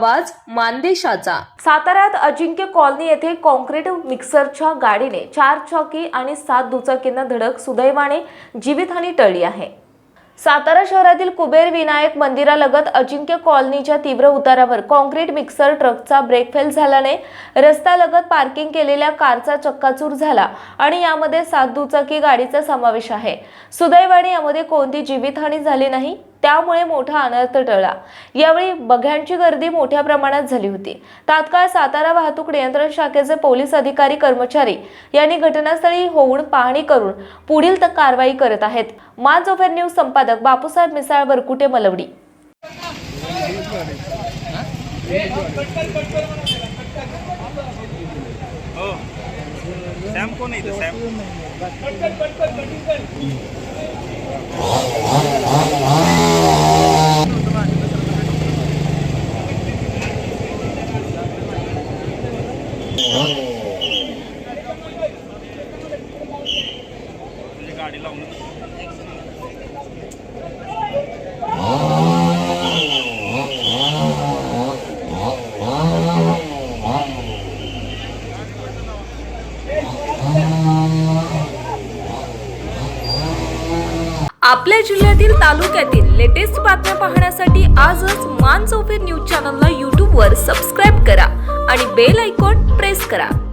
आवाज मानदेशाचा. साताऱ्यात अजिंक्य कॉलनी येथे कॉन्क्रीट मिक्सरच्या गाडीने चार चाकी आणि सात दुचाकींना धडक सुदैवाने जीवितहानी टळली आहे. सातारा शहरातील कुबेर विनायक मंदिरालगत अजिंक्य कॉलनीच्या तीव्र उतारावर कॉन्क्रीट मिक्सर ट्रकचा ब्रेक फेल झाल्याने रस्त्यालगत पार्किंग केलेल्या कारचा चक्काचूर झाला आणि यामध्ये सात दुचाकी गाडीचा समावेश आहे. सुदैवाने यामध्ये कोणती जीवितहानी झाली नाही? त्यामुळे मोठा अनर्थ टळला. यावेळी बघ्यांची गर्दी मोठ्या प्रमाणात झाली होती. तात्काळ सातारा वाहतूक नियंत्रण शाखेचे पोलीस अधिकारी कर्मचारी यांनी घटनास्थळी होऊन पाहणी करून पुढील त- कारवाई करत आहेत. मान जोफेर न्यूज संपादक बापूसाहेब मिसाळ वरकुटे मलवडी. हो. सॅम कोण सॅम. आपल्या जिल्ह्यातील तालुक्यातील लेटेस्ट बातम्या पाहण्यासाठी आजच मान चौफेर न्यूज चॅनलला यूट्यूबवर सबस्क्राईब करा आणि बेल आयकॉन प्रेस करा.